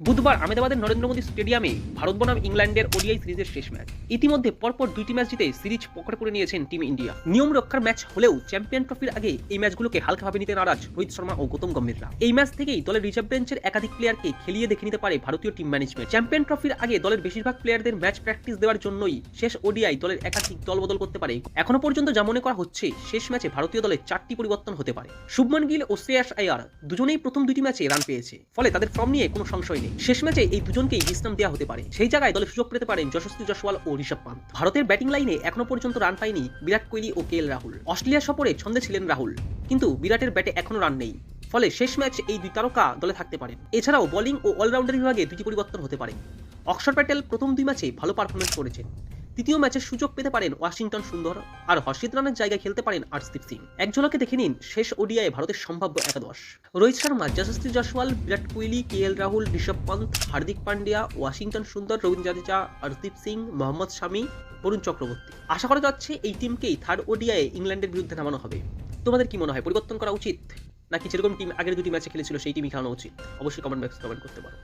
বুধবার আহমেদাবাদের নরেন্দ্র মোদী স্টেডিয়ামে ভারত বনাম ইংল্যান্ডের ওডিআই সিরিজের শেষ ম্যাচ। ইতিমধ্যে পরপর দুইটি ম্যাচ জিতে সিরিজ পকেটে করে নিয়েছেন টিম ইন্ডিয়া। নিয়ম রক্ষার ম্যাচ হলেও চ্যাম্পিয়ন ট্রফির আগে এই ম্যাচগুলোকে হালকাভাবে নিতে নারাজ রোহিত শর্মা ও গৌতম গম্ভীররা। এই ম্যাচ থেকেই দলের রিজার্ভ বেঞ্চের একাধিক প্লেয়ারকে খেলিয়ে দেখে নিতে পারে ভারতীয় টিম ম্যানেজমেন্ট। চ্যাম্পিয়ন ট্রফির আগে দলের বেশিরভাগ প্লেয়ারদের ম্যাচ প্র্যাকটিস দেওয়ার জন্যই শেষ ওডিআই দলের একাধিক দল বদল করতে পারে। এখনও পর্যন্ত যা মনে করা হচ্ছে, শেষ ম্যাচে ভারতীয় দলের চারটি পরিবর্তন হতে পারে। শুভমন গিল ও শ্রেয়াস আয়ার দুজনেই প্রথম দুটি ম্যাচে রান পেয়েছে, ফলে তাদের ফর্ম নিয়ে কোনো সংশয় নেই। শেষ ম্যাচে এই দুজনকেই বিশ্রাম দেওয়া হতে পারে। সেই জায়গায় দলে সুযোগ পেতে পারেন যশস্বী জসওয়াল ও ঋষভ পান্ত। ভারতের ব্যাটিং লাইনে এখনও পর্যন্ত রান পায়নি বিরাট কোহলি ও কে রাহুল। অস্ট্রেলিয়া সফরে ছন্দে ছিলেন রাহুল, কিন্তু বিরাটের ব্যাটে এখনও রান নেই। ফলে শেষ ম্যাচ এই দুই তারকা দলে থাকতে পারেন। এছাড়াও বোলিং ও অলরাউন্ডার বিভাগে দুটি পরিবর্তন হতে পারে। অক্ষর প্যাটেল প্রথম দুই ম্যাচে ভালো পারফরমেন্স করেছেন। তৃতীয় ম্যাচের সুযোগ পেতে পারেন ওয়াশিংটন সুন্দর আর হর্ষিত রানের জায়গায় খেলতে পারেন আর্শদীপ সিং। এক ঝলকে দেখে নিন শেষ ওডিআই ভারতের সম্ভাব্য একাদশ। রোহিত শর্মা যশস্বী জসওয়াল বিরাট কোহলি কে এল রাহুল, ঋষভ পন্ত, হার্দিক পান্ডিয়া, ওয়াশিংটন সুন্দর, রবীন্দ্র জাদেজা হরদীপ সিং, মোহাম্মদ শামি, বরুণ চক্রবর্তী। আশা করা যাচ্ছে এই টিমকেই থার্ড ওডিআই ইংল্যান্ডের বিরুদ্ধে নামানো হবে। তোমাদের কি মনে হয়, পরিবর্তন করা উচিত? নাকি যেরকম টিম আগের দুটি ম্যাচে খেলেছিল, সেই টিমই খেলানো উচিত? অবশ্যই কমেন্ট বক্সে কমেন্ট করতে পারো।